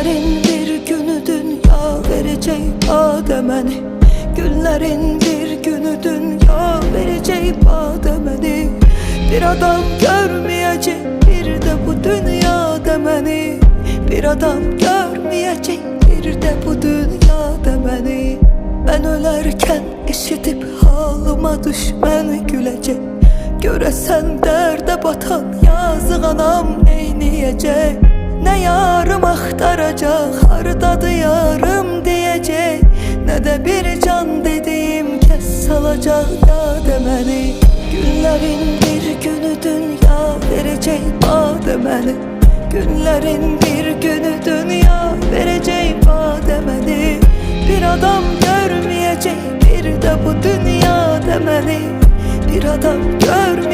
Günlerin bir günü dünya verecek bademeni Günlerin bir günü dünya verecek bademeni Bir adam görmeyecek bir de bu dünya demeni Bir adam görmeyecek bir de bu dünya demeni Ben ölerken eşitip halıma düşmen gülecek. Göresen derde batan yazık anam neyniyecek De bir can dediğim kes salacak ya demeli Günlerin bir günü dünya verecek bademeli Günlerin bir günü dünya verecek bademeli Bir adam görmeyecek bir de bu dünya demeli bir adam görmeyecek